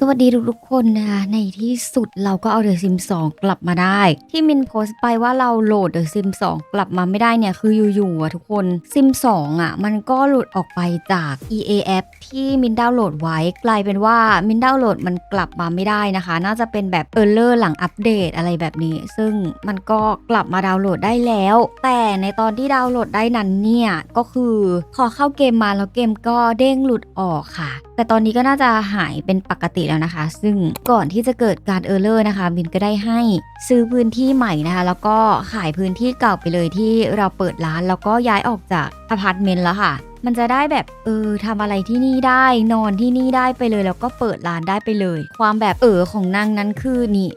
สวัสดีทุกๆคนนะคะในที่สุดเราก็เอา The Sims 2 กลับมาได้ ที่มินโพสต์ไปว่าเราโหลด The Sims 2 กลับมาไม่ได้เนี่ย คืออยู่ๆอะทุกคน Sim 2อะมันก็หลุดออกไปจาก EAF ที่มินดาวน์โหลดไว้ กลายเป็นว่ามินดาวน์โหลดมันกลับมาไม่ได้นะคะ น่าจะเป็นแบบเออร์เลอร์หลังอัปเดตอะไรแบบนี้ ซึ่งมันก็กลับมาดาวน์โหลดได้แล้ว แต่ในตอนที่ดาวน์โหลดได้นั้นเนี่ยก็คือพอเข้าเกมมาแล้วเกมก็เด้งหลุดออกค่ะ แต่ตอนนี้ก็น่าจะหายเป็นปกติแล้วนะคะ ซึ่งก่อนที่จะเกิดการเออร์เลอร์นะคะมินก็ได้ให้ซื้อพื้นที่ใหม่นะคะ แล้วก็ขายพื้นที่เก่าไปเลยที่เราเปิดร้านแล้วก็ย้ายออกจากอพาร์ตเมนต์แล้วค่ะมันจะได้แบบเออทำอะไรที่นี่ได้ นอนที่นี่ได้ไปเลย แล้วก็เปิดร้านได้ไปเลย ความแบบเออของนางนั้นคือนี่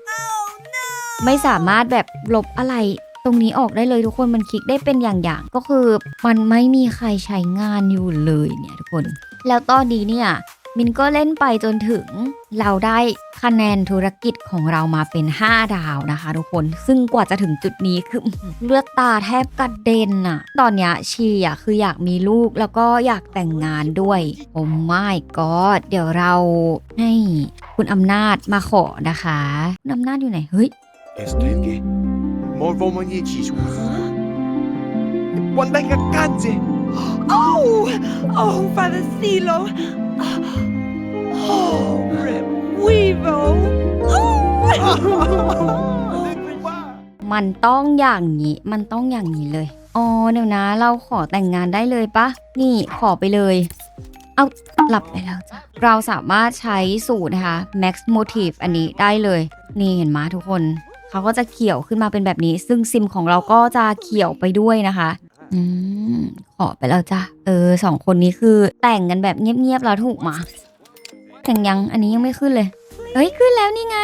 ไม่สามารถแบบลบอะไรตรงนี้ออกได้เลยทุกคนมันคลิกได้เป็นอย่างๆ ก็คือมันไม่มีใครใช้งานอยู่เลยเนี่ยทุกคน แล้วตอนนี้เนี่ย มินก็เล่นไปจนถึงเราได้คะแนนธุรกิจของเรามาเป็น 5 ดาวนะคะทุกคน ซึ่งกว่าจะถึงจุดนี้คืออื้อหือเลือดตาแทบกระเด็นอะตอนเนี้ยชีอะคืออยากมีลูกแล้วก็อยากแต่งงานด้วยโอ้ไม่ก็เดี๋ยวเราให้คุณอำนาจมาขอนะคะคุณอำนาจอยู่ไหน เฮ้ย Esto es que morfomanie chichu. Oh, oh, Father Silo. Oh, Revivo. Oh. มันต้องอย่างนี้ มันต้องอย่างนี้เลย อ๋อ เดี๋ยวนะ เราขอแต่งงานได้เลยปะ นี่ขอไปเลย เอาหลับไปแล้วจ้ะ เราสามารถใช้สูตรนะคะ max motive อันนี้ได้เลย นี่เห็นไหมทุกคน เขาก็จะเขียวขึ้นมาเป็นแบบนี้ ซึ่งซิมของเราก็จะเขียวไปด้วยนะคะ อืมขอไปแล้วจ้ะเออสองคนนี้คือแต่งกันแบบเงียบๆแล้วถูกมาแต่งยังอันนี้ยังไม่ขึ้นเลย เฮ้ยขึ้นแล้วนี่ไง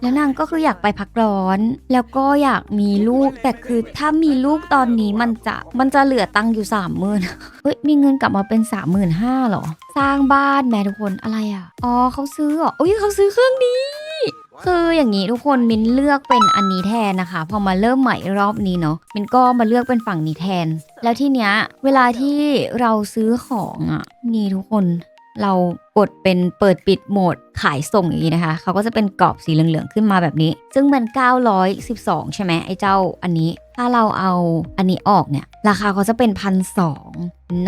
แล้วนางก็คืออยากไปพักร้อน แล้วก็อยากมีลูกแต่คือถ้ามีลูกตอนนี้มันจะมันจะเหลือตังค์อยู่สามหมื่นเฮ้ยมีเงินกลับมาเป็นสามหมื่นห้าหรอ สร้างบ้านแม่ทุกคนอะไรอะอ๋อเขาซื้อเหรออุ้ยเขาซื้อเครื่องนี้ คืออย่างนี้ทุกคนมินเลือกเป็นอันนี้แทนนะคะ พอมาเริ่มใหม่รอบนี้เนาะมินก็มาเลือกเป็นฝั่งนี้แทน แล้วทีเนี้ยเวลาที่เราซื้อของอะนี่ทุกคนเรา กดเป็นเปิดปิดโหมดขายส่งอย่างนี้นะคะเขาก็จะเป็นกรอบสีเหลืองๆขึ้นมาแบบนี้ ซึ่งมัน 912 ใช่ไหมไอ้เจ้าอันนี้ ถ้าเราเอาอันนี้ออกเนี่ย ราคาเขาจะเป็นพันสอง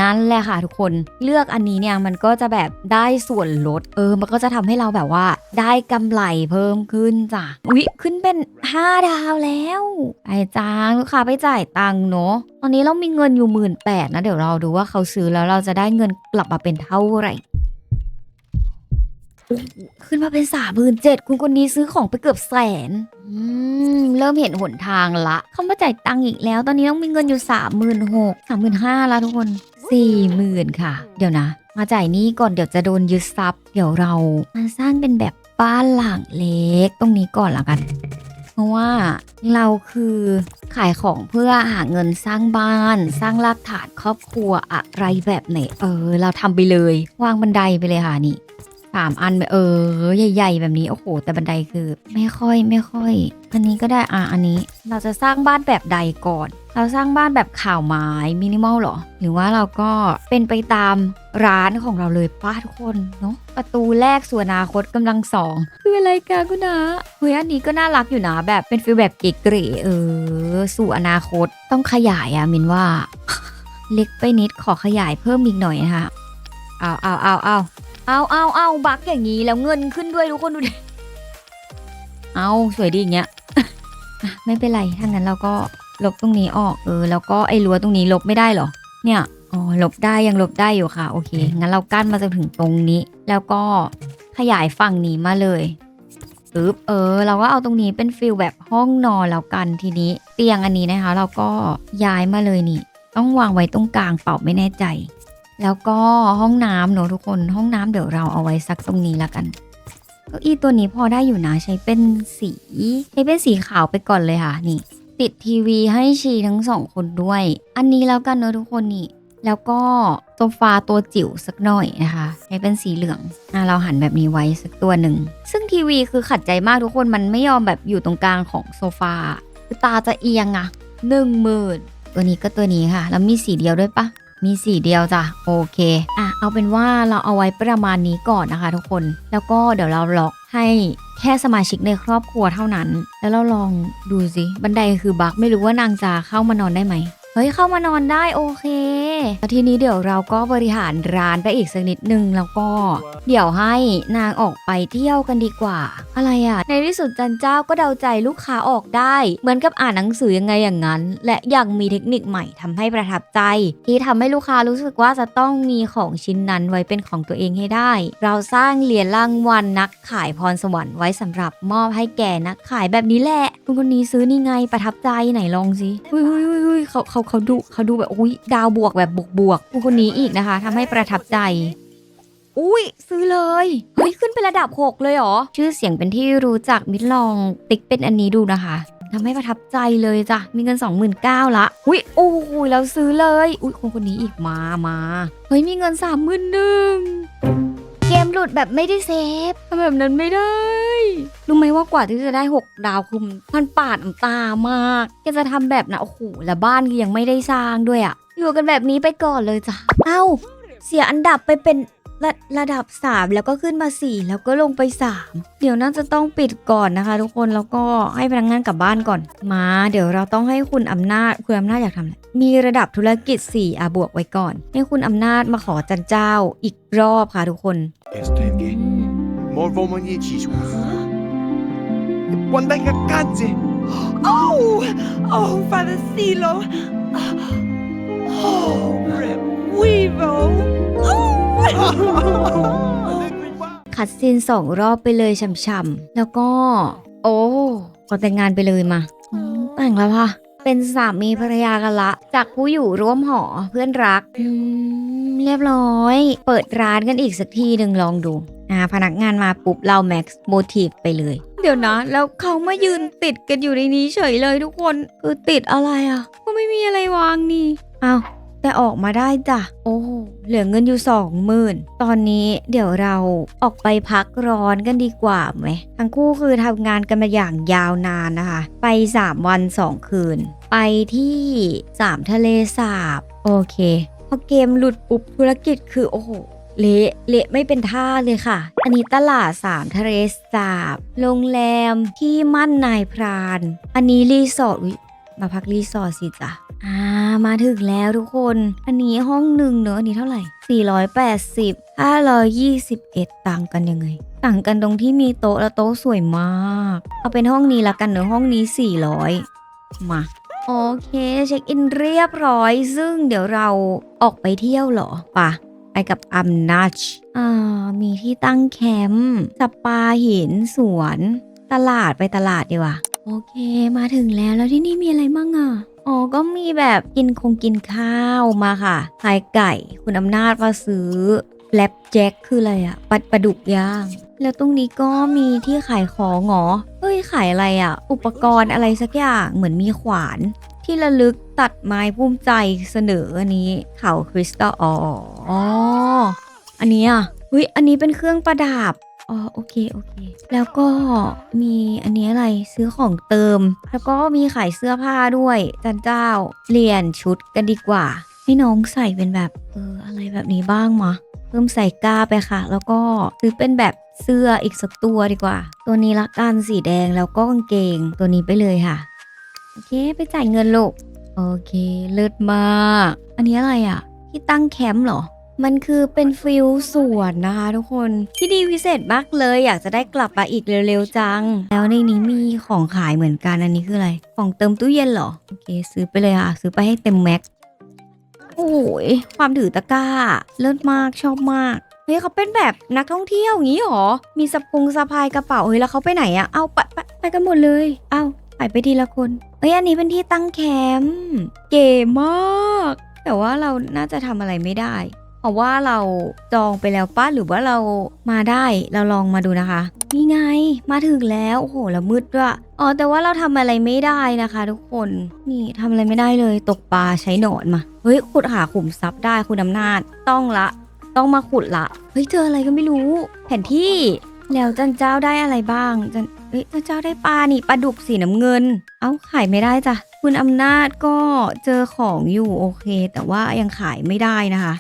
นั่นแหละค่ะทุกคนเลือกอันนี้เนี่ยมันก็จะแบบได้ส่วนลด เออ มันก็จะทำให้เราแบบว่า ได้กำไรเพิ่มขึ้นจ้ะอุ๊ยขึ้นเป็น 5 ดาวแล้วไอ้จางลูกค้าไปจ่ายตังค์เนาะตอนนี้เรามีเงินอยู่หมื่นแปดนะเดี๋ยวเราดูว่าเขาซื้อแล้วเราจะได้เงินกลับมาเป็นเท่าไหร่ ขึ้นมาเป็นสามหมื่นเจ็ดคุณคนนี้ซื้อของไปเกือบแสนอืมเริ่มเห็นหนทางละ เขามาจ่ายตังค์อีกแล้ว ตอนนี้ต้องมีเงินอยู่สามหมื่นหกสามหมื่นห้าแล้วทุกคนสี่หมื่นค่ะ เดี๋ยวนะ มาจ่ายหนี้ก่อนเดี๋ยวจะโดนยึดทรัพย์ เดี๋ยวเรามาสร้างเป็นแบบบ้านหลังเล็กตรงนี้ก่อนละกัน เพราะว่าเราคือขายของเพื่อหาเงินสร้างบ้าน สร้างรากฐานครอบครัวอะไรแบบไหนเออ เราทำไปเลย วางบันไดไปเลยค่ะนี่ สามอันเออ ใหญ่ๆ แบบนี้ โอ้โห แต่บันไดคือ ไม่ค่อยไม่ค่อย อันนี้ก็ได้อะอันนี้ เราจะสร้างบ้านแบบใดก่อน เราสร้างบ้านแบบข่าวไม้มินิมอลเหรอ หรือว่าเราก็เป็นไปตามร้านของเราเลยป้าทุกคนเนาะประตูแรกส่วนอนาคตกำลังสองคืออะไรกันคุณนะเฮ้ยอันนี้ก็น่ารักอยู่นะแบบเป็นฟิลแบบเก๋ๆเออ สู่อนาคตต้องขยายอะมินว่า เล็กไปนิดขอขยายเพิ่มอีกหน่อยนะคะเอาเอาเอาเอา เอาเอาเอาบักอย่างนี้แล้วเงินขึ้นด้วยทุกคนดูดิ เอาสวยดีอย่างเงี้ยอะไม่เป็นไรถ้างั้นเราก็ลบตรงนี้ออกเออแล้วก็ไอ้รั้วตรงนี้ลบไม่ได้เหรอ เนี่ยอ๋อลบได้ยังลบได้อยู่ค่ะโอเคงั้นเรากั้นมาจนถึงตรงนี้ แล้วก็ขยายฝั่งนี้มาเลยปึ๊บเออ เราก็เอาตรงนี้เป็นฟิลแบบห้องนอนแล้วกันทีนี้เตียงอันนี้นะคะ เราก็ย้ายมาเลยนี่ ต้องวางไว้ตรงกลางเปล่าไม่แน่ใจ แล้วก็ห้องน้ำเนอะทุกคนห้องน้ำเดี๋ยวเราเอาไว้สักตรงนี้ละกันเก้าอี้ตัวนี้พอได้อยู่นะใช้เป็นสีใช้เป็นสีขาวไปก่อนเลยค่ะนี่ ติดทีวีให้ชีทั้งสองคนด้วย อันนี้แล้วกันเนอะทุกคนนี่ แล้วก็โซฟาตัวจิ๋วสักหน่อยนะคะใช้เป็นสีเหลืองอะเราหันแบบนี้ไว้สักตัวหนึ่งซึ่งทีวีคือขัดใจมากทุกคนมันไม่ยอมแบบอยู่ตรงกลางของโซฟาคือตาจะเอียงอะหนึ่งหมื่นตัวนี้ก็ตัวนี้ค่ะแล้วมีสีเดียวด้วยปะ มีสีเดียวจ้ะโอเคอะเอาเป็นว่าเราเอาไว้ประมาณนี้ก่อนนะคะ ทุกคน แล้วก็เดี๋ยวเราล็อกให้แค่สมาชิกในครอบครัวเท่านั้น แล้วเราลองดูสิบันไดคือบักไม่รู้ว่านางจะเข้ามานอนได้ไหม เฮ้ยเข้ามานอนได้โอเคแล้วทีนี้เดี๋ยวเราก็บริหารร้านไปอีกสักนิดนึงแล้วก็ เดี๋ยวให้นางออกไปเที่ยวกันดีกว่า อะไรอะ่ะ ในที่สุดจันเจ้าก็เดาใจลูกค้าออกได้ เหมือนกับอ่านหนังสือยังไงอย่างนั้น และยังมีเทคนิคใหม่ทำให้ประทับใจ ที่ทำให้ลูกค้ารู้สึกว่าจะต้องมีของชิ้นนั้นไว้เป็นของตัวเองให้ได้ เราสร้างเหรียญรางวัลนักขายพรสวรรค์ไว้สำหรับมอบให้แก่นักขายแบบนี้แหละคุณคนนี้ซื้อนี่ไงประทับใจไหนลองสิเฮ้ยเฮ้ยเฮ้ยเฮ้ยเขาเขาเขาดูเขาดูแบบอุ้ยดาวบวกแบบบวกบวกคุณคนนี้อีกนะคะทำให้ประทับใจ อุ้ยซื้อเลยเฮ้ยขึ้นเป็นระดับ 6 เลยเหรอ ชื่อเสียงเป็นที่รู้จักมิดลองติ๊กเป็นอันนี้ดูนะคะทำให้ประทับใจเลยจ้ะ มีเงิน 29,000ละ อุ้ยโอ้โหแล้วซื้อเลย อุ้ยคนคนนี้อีกมามาเฮ้ยมีเงิน31,000เกมหลุดแบบไม่ได้เซฟทำแบบนั้นไม่ได้รู้ไหม ว่ากว่าที่จะได้ 6 ดาวคือมันปาดน้ำตามากแกจะทำแบบนะโอ้โหแล้วบ้านก็ยังไม่ได้สร้างด้วยอะอยู่กันแบบนี้ไปก่อนเลยจ้ะเอ้า เสียอันดับไปเป็นระระดับ 3 แล้วก็ขึ้นมา 4 แล้วก็ลงไป 3 เดี๋ยวน่าจะต้องปิดก่อนนะคะทุกคนแล้วก็ให้พนักงานกลับบ้านก่อนมา เดี๋ยวเราต้องให้คุณอำนาจคุณอำนาจอยากทำอะไรมีระดับธุรกิจ 4 อะบวกไว้ก่อน ให้คุณอำนาจมาขอจันเจ้าอีกรอบค่ะทุกคน Ipuandang kanji. Oh! Oh, Father Silo! Oh, Revivo! Oh! คัดซีนสองรอบไปเลยช่ำๆแล้วก็ โอ้ก็แต่งงานไปเลยมาแต่งแล้วค่ะ เป็นสามีภรรยากันละ จากผู้อยู่ร่วมหอเพื่อนรักเรียบร้อย เปิดร้านกันอีกสักทีหนึ่งลองดูนะพนักงานมาปุ๊บเราแม็กซ์โมทีฟไปเลย เดี๋ยวนะ แล้วเขามายืนติดกันอยู่ในนี้เฉยเลยทุกคน คือติดอะไรอะ ก็ไม่มีอะไรวางนี่อ้าวแต่ออกมาได้จ้ะ โอ้ เหลือเงินอยู่สองหมื่นตอนนี้เดี๋ยวเราออกไปพักร้อนกันดีกว่าไหม ทั้งคู่คือทำงานกันมาอย่างยาวนานนะคะ ไป 3 วัน 2 คืน ไปที่ 3 ทะเลสาบ โอเค พอเกมหลุดปุ๊บธุรกิจคือโอ้โห เละเละไม่เป็นท่าเลยค่ะ อันนี้ตลาดสามทะเลสาบ โรงแรมที่มั่นนายพราน อันนี้รีสอร์ทมาพักรีสอร์ทสิจ้ะอ่ามาถึงแล้วทุกคน อันนี้ห้องหนึ่งเนอะอันนี้เท่าไหร่ 480 521 ต่างกันยังไง ต่างกันตรงที่มีโต๊ะและโต๊ะสวยมาก เอาเป็นห้องนี้ละกันเนอะห้องนี้ 400 มาโอเค เช็คอินเรียบร้อย ซึ่งเดี๋ยวเราออกไปเที่ยวเหรอปะ ไปกับอัมนัชอ่ามีที่ตั้งแคมป์สปาหินสวน ตลาดไปตลาดดีกว่า โอเค มาถึงแล้วแล้วที่นี่มีอะไรมั่งอะอ๋อก็มีแบบกินคงกินข้าวมาค่ะขายไก่ คุณอำนาจมาซื้อแลบแจ็คคืออะไรอะปัดปลาดุกย่าง แล้วตรงนี้ก็มีที่ขายของเหรอเฮ้ยขายอะไรอะอุปกรณ์อะไรสักอย่างเหมือนมีขวาน ที่ระลึกตัดไม้ภูมิใจเสนออันนี้เขาคริสตัลอ๋ออ๋ออันนี้อะเฮ้ยอันนี้เป็นเครื่องประดับอ๋อโอเคโอเค แล้วก็มีอันนี้อะไรซื้อของเติม แล้วก็มีขายเสื้อผ้าด้วยจันเจ้าเปลี่ยนชุดกันดีกว่า ให้น้องใส่เป็นแบบเอออะไรแบบนี้บ้างมะเพิ่มใส่ก้าไปค่ะ แล้วก็ซื้อเป็นแบบเสื้ออีกสักตัวดีกว่า ตัวนี้ละกันสีแดงแล้วก็กางเกงตัวนี้ไปเลยค่ะ โอเค ไปจ่ายเงินลูก โอเค เลิศมาก อันนี้อะไรอะ่ะ ที่ตั้งแคมป์เหรอ มันคือเป็นฟิลสวนนะคะทุกคน ที่ดีพิเศษมากเลย อยากจะได้กลับมาอีกเร็วๆจัง แล้วในนี้มีของขายเหมือนกัน อันนี้คืออะไร ของเติมตู้เย็นเหรอ โอเค ซื้อไปเลยค่ะ ซื้อไปให้เต็มแม็กซ์โอ้ย ความถือตะกร้า เลิศมาก ชอบมากเฮ้ยเขาเป็นแบบนักท่องเที่ยวอย่างนี้หรอ มีสะพงสะพายกระเป๋า เฮ้ยแล้วเขาไปไหนอะเอาไปไปไปกันหมดเลย เอา ไปไปทีละคนเฮ้ยอันนี้เป็นที่ตั้งแคมป์เก๋มาก แต่ว่าเราน่าจะทำอะไรไม่ได้ เพราะว่าเราจองไปแล้วป้าหรือว่าเรามาได้เราลองมาดูนะคะนี่ไงมาถึงแล้วโอ้โหแล้วมืดด้วยอ๋อแต่ว่าเราทำอะไรไม่ได้นะคะ ทุกคนนี่ทำอะไรไม่ได้เลยตกปลาใช้หนอนมาเฮ้ยขุดหาขุมทรัพย์ได้คุณอำนาจต้องละ ต้องมาขุดละเฮ้ยเจออะไรก็ไม่รู้ แผนที่แล้วจันเจ้าได้อะไรบ้างจัน เฮ้ยจันเจ้าได้ปลานี่ปลาดุกสีน้ำเงิน เอ้าขายไม่ได้จ้ะ คุณอำนาจก็เจอของอยู่โอเค แต่ว่ายังขายไม่ได้นะคะ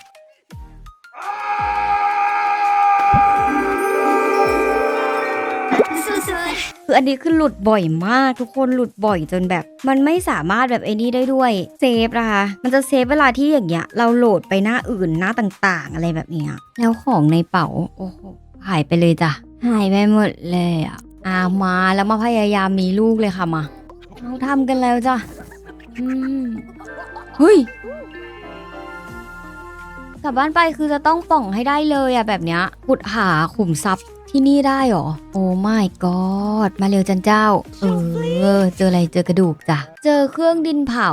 คืออันนี้คือหลุดบ่อยมากทุกคนหลุดบ่อยจนแบบ มันไม่สามารถแบบไอ้นี่ได้ด้วยเซฟนะคะมันจะเซฟเวลาที่อย่างเงี้ยเราโหลดไปหน้าอื่นหน้าต่างๆ อะไรแบบเนี้ยแล้วของในเป๋าโอ้โหหายไปเลยจ้ะหายไปหมดเลยอะ อามาแล้วมาพยายามมีลูกเลยค่ะมาเราทำกันแล้วจ้ะอืมเฮ้ยกลับบ้านไปคือจะต้องป่องให้ได้เลยอะแบบเนี้ยขุดหาขุมทรัพย์ที่นี่ได้หรอ โอ้ my god มาเร็วจันเจ้า เออ เจออะไรเจอกระดูกจ้ะ เจอเครื่องดินเผา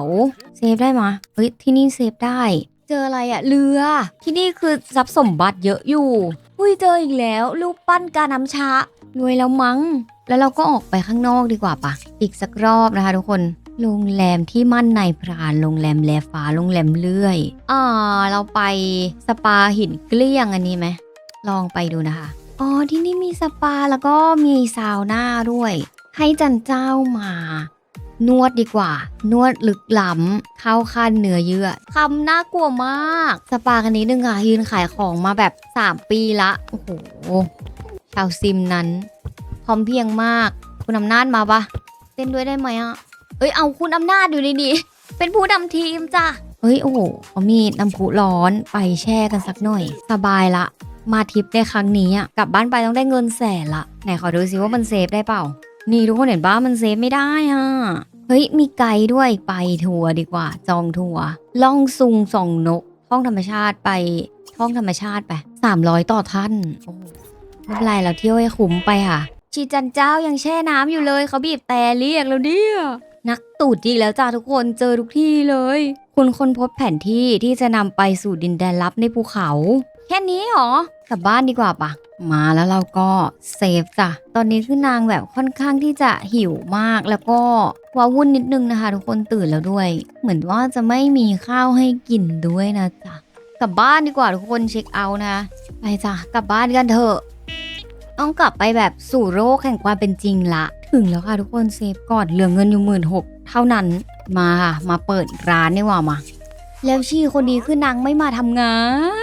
เซฟได้มะเฮ้ยที่นี่เซฟได้ เจออะไรอะเรือ ที่นี่คือทรัพย์สมบัติเยอะอยู่ อุ้ยเจออีกแล้วรูปปั้นกาน้ำชารวยแล้วมั้ง แล้วเราก็ออกไปข้างนอกดีกว่าปะอีกสักรอบนะคะทุกคนโรงแรมที่มั่นในพรานโรงแรมแลฟ้าโรงแรมเลื่อยอ่าเราไปสปาหินเกลี้ยงอันนี้ไหมลองไปดูนะคะอ๋อที่นี่มีสปาแล้วก็มีซาวน่าด้วย ให้จันเจ้ามา นวดดีกว่า นวดลึกล้ำเข้าขั้นเนื้อเยื่อคำน่ากลัวมาก สปากันนี้นึงค่ะยืนขายของมาแบบ 3 ปีละ โอ้โห ชาวซิมนั้น พร้อมเพียงมาก คุณอำนาจมาปะเต้นด้วยได้ไหมอะเอ้ยเอาคุณอำนาจอยู่ในนี้เป็นผู้นำทีมจ้ะเฮ้ยโอ้โหเขามีน้ำพุร้อนไปแช่กันสักหน่อย สบายละ มาทริปในครั้งนี้อะกลับบ้านไปต้องได้เงินแสนละไหนขอดูซิว่ามันเซฟได้เปล่า นี่ทุกคนเห็นบ้ามันเซฟไม่ได้อะ เฮ้ย มีไกด์ด้วยไปทัวร์ดีกว่า จองทัวร์ล่องซุงส่องนกท่องธรรมชาติไปท่องธรรมชาติไป300ต่อท่านโอ้ไม่เป็นไรเราเที่ยวให้คุ้มไปค่ะ ชีจันเจ้ายังแช่น้ำอยู่เลยเขาบีบแต่เรียกแล้วเนี่ยนักตูดอีกแล้วจ้าทุกคนเจอทุกที่เลย คุณคนพบแผนที่ที่จะนำไปสู่ดินแดนลับในภูเขา แค่นี้เหรอ กลับบ้านดีกว่าปะมาแล้วเราก็เซฟจ้ะ ตอนนี้คือนางแบบค่อนข้างที่จะหิวมากแล้วก็ว้าวุ่นนิดนึงนะคะ ทุกคนตื่นแล้วด้วย เหมือนว่าจะไม่มีข้าวให้กินด้วยนะจ๊ะกลับบ้านดีกว่าทุกคนเช็คเอาท์นะไปจ้ะกลับบ้านกันเถอะต้องกลับไปแบบสู่โลกแห่งความเป็นจริงละ ถึงแล้วค่ะทุกคนเซฟก่อนเหลือเงินอยู่หมื่นหกเท่านั้นมาค่ะมาเปิดร้านดีกว่ามา แล้วชีคนดีคือนางไม่มาทำงา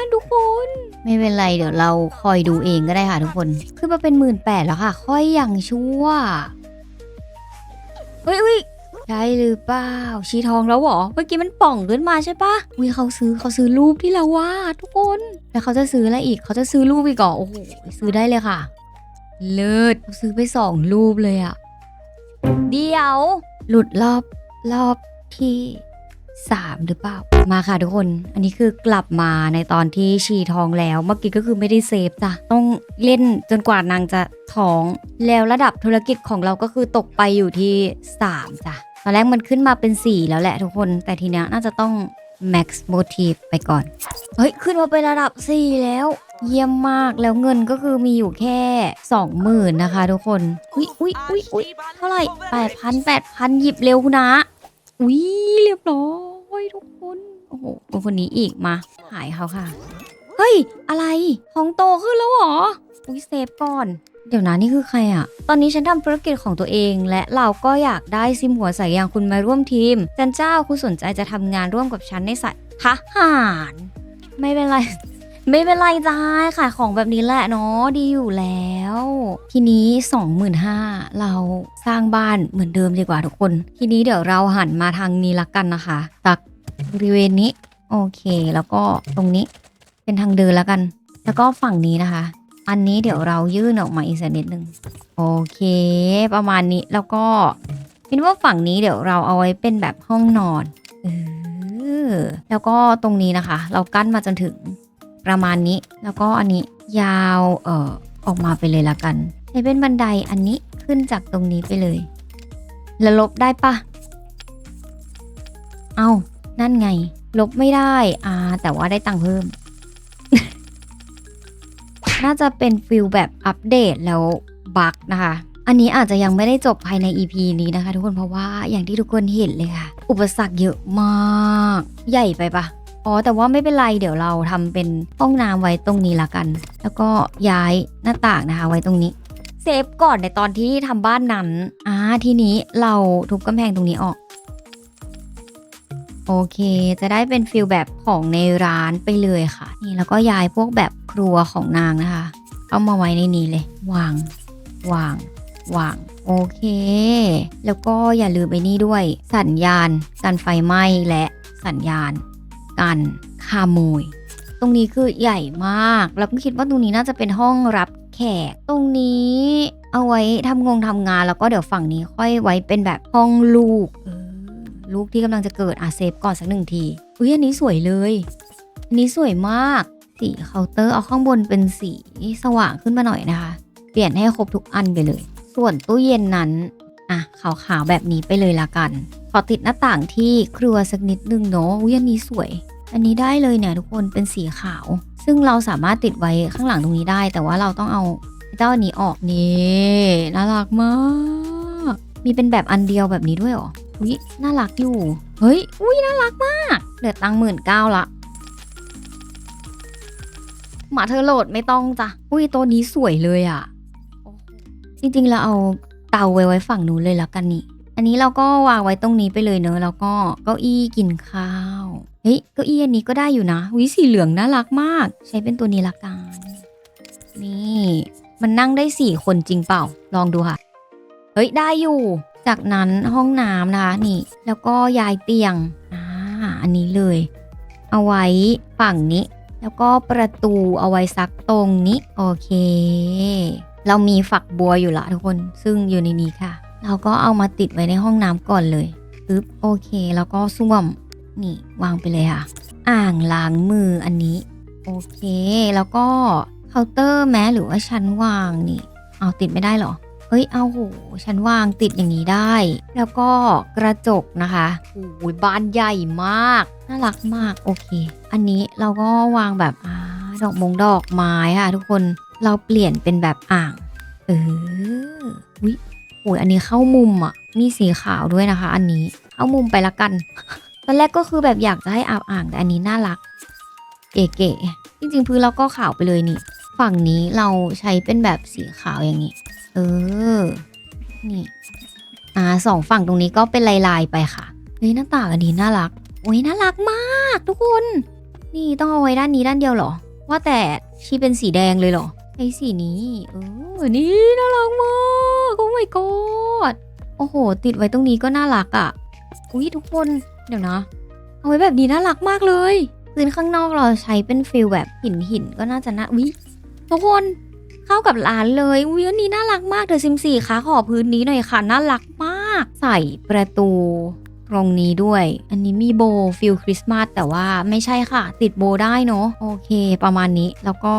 นทุกคน ไม่เป็นไรเดี๋ยวเราคอยดูเองก็ได้ค่ะทุกคนขึ้นมาเป็นหมื่นแปดแล้วค่ะ ค่อยอย่างชั่วเฮ้ยเฮ้ยใช่หรือเปล่าชีทองแล้วเหรอเมื่อกี้มันป่องขึ้นมาใช่ปะวิเขาซื้อเขาซื้อรูปที่เราวาดทุกคนแล้วเขาจะซื้ออะไรอีกเขาจะซื้อรูปอีกเหรอโอ้โหซื้อได้เลยค่ะ เลิศซื้อไปสองรูปเลยอะเดี๋ยว หลุดรอบรอบที่ สามหรือเปล่า มาค่ะทุกคน อันนี้คือกลับมาในตอนที่ชีท้องแล้ว เมื่อกี้ก็คือไม่ได้เซฟจ้ะ ต้องเล่นจนกว่านางจะท้อง แล้วระดับธุรกิจของเราก็คือตกไปอยู่ที่ 3 จ้ะ ตอนแรกมันขึ้นมาเป็น 4 แล้วแหละทุกคน แต่ทีเนี้ยน่าจะต้อง max motive ไปก่อน เฮ้ย ขึ้นมาเป็นระดับ 4 แล้ว เยี่ยมมากแล้วเงินก็คือมีอยู่แค่ 20,000นะคะทุกคน อุ้ยอุ้ยอุ้ยอุ้ยเท่าไหร่แปดพันแปดพันหยิบเร็วนะ อุ้ยเรียบร้อยทุกคน โอ้โหคนคนนี้อีกมา หายเขาค่ะ เฮ้ย อะไรท้องโตขึ้นแล้วเหรอ อุ้ยเซฟก่อน เดี๋ยวนะนี่คือใครอะตอนนี้ฉันทำธุรกิจของตัวเอง และเราก็อยากได้ซิมหัวใสอย่างคุณมาร่วมทีมจันเจ้าคุณสนใจจะทำงานร่วมกับฉันในสายทหาร ไม่เป็นไร ไม่เป็นไรจ้าขายของแบบนี้แหละเนาะดีอยู่แล้ว ทีนี้ 25,000เราสร้างบ้านเหมือนเดิมดีกว่าทุกคน ทีนี้เดี๋ยวเราหันมาทางนี้ละกันนะคะตักบริเวณนี้ โอเค แล้วก็ตรงนี้เป็นทางเดินแล้วกัน แล้วก็ฝั่งนี้นะคะ อันนี้เดี๋ยวเรายื่นออกมาอีกสักนิดนึงโอเค ประมาณนี้แล้วก็คิดว่าฝั่งนี้เดี๋ยวเราเอาไว้เป็นแบบห้องนอนเออแล้วก็ตรงนี้นะคะ เรากั้นมาจนถึง ประมาณนี้ แล้วก็อันนี้ยาวเอ่อออกมาไปเลยละกันใช้เป็นบันไดอันนี้ขึ้นจากตรงนี้ไปเลย แล้วลบได้ปะเอานั่นไง ลบไม่ได้อ่าแต่ว่าได้ตังค์เพิ่ม น่าจะเป็นฟิลแบบอัปเดตแล้วบั๊กนะคะ อันนี้อาจจะยังไม่ได้จบภายใน EP นี้นะคะ ทุกคนเพราะว่าอย่างที่ทุกคนเห็นเลยค่ะ อุปสรรคเยอะมาก ใหญ่ไปปะ อ๋อแต่ว่าไม่เป็นไรเดี๋ยวเราทำเป็นห้องน้ำไว้ตรงนี้ละกัน แล้วก็ย้ายหน้าต่างนะคะ ไว้ตรงนี้เซฟก่อนในตอนที่ทำบ้านนั้นอ่าทีนี้เราทุบกำแพงตรงนี้ออก โอเค จะได้เป็นฟิลแบบของในร้านไปเลยค่ะ นี่แล้วก็ย้ายพวกแบบครัวของนางนะคะเอามาไว้ในนี้เลย วาง วาง วาง โอเค แล้วก็อย่าลืมไปนี่ด้วย สัญญาณการไฟไหม้และสัญญาณ การขโมย ตรงนี้คือใหญ่มากแล้วก็คิดว่าตรงนี้น่าจะเป็นห้องรับแขก ตรงนี้เอาไว้ทำงงทำงานแล้วก็เดี๋ยวฝั่งนี้ค่อยไว้เป็นแบบห้องลูก ลูกที่กำลังจะเกิดอาเซฟก่อนสักหนึ่งที อุ้ยอันนี้สวยเลย อันนี้สวยมากสีเคาน์เตอร์เอาข้างบนเป็นสีสว่างขึ้นมาหน่อยนะคะ เปลี่ยนให้ครบทุกอันไปเลย ส่วนตู้เย็นนั้น อะขาวๆแบบนี้ไปเลยละกัน ขอติดหน้าต่างที่ครัวสักนิดนึงเนาะอุ้ยอันนี้สวย อันนี้ได้เลยเนี่ยทุกคนเป็นสีขาว ซึ่งเราสามารถติดไว้ข้างหลังตรงนี้ได้ แต่ว่าเราต้องเอาเจ้าอันนี้ออกนี่น่ารักมาก มีเป็นแบบอันเดียวแบบนี้ด้วยหรออุ้ยน่ารักอยู่เฮ้ยอุ้ยน่ารักมากเหลือตังหมื่นเก้าละหมาเธอโหลดไม่ต้องจ้ะอุ้ยตัวนี้สวยเลยอะ่ะจริงๆเราเอา เตาไว้ไว้ฝั่งนู้นเลยแล้วกันนี่ อันนี้เราก็วางไว้ตรงนี้ไปเลยเนอะแล้วก็เก้าอี้กินข้าวเฮ้ยเก้าอี้อันนี้ก็ได้อยู่นะวิสีเหลืองน่ารักมาก ใช้เป็นตัวนี้ละกันนี่มันนั่งได้สี่คนจริงเปล่า ลองดูค่ะ เฮ้ยได้อยู่ จากนั้นห้องน้ำนะคะนี่ แล้วก็ย้ายเตียงอ่าอันนี้เลย เอาไว้ฝั่งนี้ แล้วก็ประตูเอาไว้ซักตรงนี้ โอเค เรามีฝักบัวอยู่ละทุกคนซึ่งอยู่ในนี้ค่ะ เราก็เอามาติดไว้ในห้องน้ำก่อนเลยปึ๊บโอเค แล้วก็ส้วมนี่วางไปเลยค่ะ อ่างล้างมืออันนี้ โอเค แล้วก็เคาน์เตอร์แม้หรือว่าชั้นวางนี่ เอาติดไม่ได้เหรอเฮ้ยเอาโหชั้นวางติดอย่างนี้ได้ แล้วก็กระจกนะคะโอ้ยบานใหญ่มาก น่ารักมากโอเค อันนี้เราก็วางแบบอ่าดอกมงดอกไม้ค่ะทุกคน เราเปลี่ยนเป็นแบบอ่าง เออวิโอ้ยอันนี้เข้ามุมอะ มีสีขาวด้วยนะคะ อันนี้ เข้ามุมไปละกัน ตอนแรกก็คือแบบอยากจะให้อาบอ่างแต่อันนี้น่ารัก เก๋ๆ จริงๆ พื้นเราก็ขาวไปเลยนี่ ฝั่งนี้เราใช้เป็นแบบสีขาวอย่างนี้ เออ นี่ อ่าสองฝั่งตรงนี้ก็เป็นลายๆไปค่ะ เฮ้ยหน้าต่างอันนี้น่ารัก โอ้ยน่ารักมากทุกคน นี่ต้องเอาไว้ด้านนี้ด้านเดียวเหรอ ว่าแต่ชีเป็นสีแดงเลยเหรอ ไอสีนี้เออนี่น่ารักมากโอ้ my god โอ้โห ติดไว้ตรงนี้ก็น่ารักอะ่ะ อุ้ยทุกคนเดี๋ยวนะ เอาไว้แบบนี้น่ารักมากเลยพื้นข้างนอกเราใช้เป็นฟิลแบบหินหินก็น่าจะน่าวิทุกคนเข้ากับร้านเลยอุ้ยอันนี้น่ารักมากเธอซิมสี่คะขอพื้นนี้หน่อยค่ะน่ารักมาก ใส่ประตู ตรงนี้ด้วย อันนี้มีโบฟิลคริสต์มาสแต่ว่าไม่ใช่ค่ะ ติดโบได้เนาะโอเค ประมาณนี้แล้วก็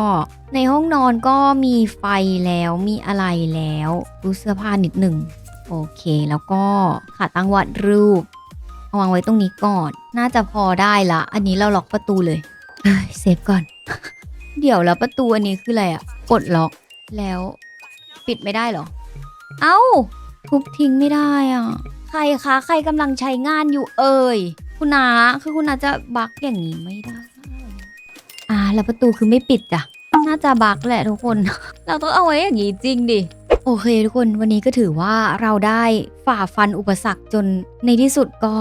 ในห้องนอนก็มีไฟแล้วมีอะไรแล้วดูเสื้อผ้านิดหนึ่งโอเค แล้วก็ขาตั้งวัดรูปเอาวางไว้ตรงนี้ก่อน น่าจะพอได้ละ อันนี้เราล็อกประตูเลยเฮ้ยเซฟก่อน เดี๋ยวแล้วประตูอันนี้คืออะไรอะกดล็อกแล้วปิดไม่ได้เหรอ เอ้าทุบทิ้งไม่ได้อะ รคะ ใครกำลังใช้งานอยู่เอ่ย คุณนาคือคุณนาจะบักอย่างนี้ไม่ได้ อ่า แล้วประตูคือไม่ปิดจ้ะ น่าจะบักแหละทุกคน เราต้องเอาไว้อย่างนี้จริงดิ โอเคทุกคน วันนี้ก็ถือว่าเราได้ฝ่าฟันอุปสรรคจนในที่สุดก็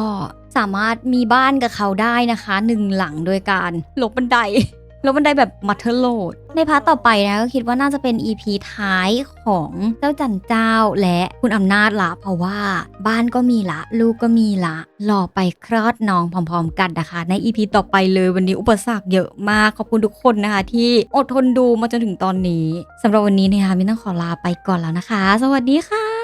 สามารถมีบ้านกับเขาได้นะคะหนึ่งหลังโดยการลบบันได แลบบันไดแบบมัทเทอร์โหลด ในพาร์ทต่อไปนะก็คิดว่าน่าจะเป็น EP ท้ายของเจ้าจันเจ้าและคุณอำนาจละ เพราะว่าบ้านก็มีละ ลูกก็มีละรอไปคลอดน้องพร้อมๆ กันนะคะ ใน EP ต่อไปเลยวันนี้อุปสรรคเยอะมาก ขอบคุณทุกคนนะคะ ที่อดทนดูมาจนถึงตอนนี้สำหรับวันนี้นะคะมินต้องขอลาไปก่อนแล้วนะคะ สวัสดีค่ะ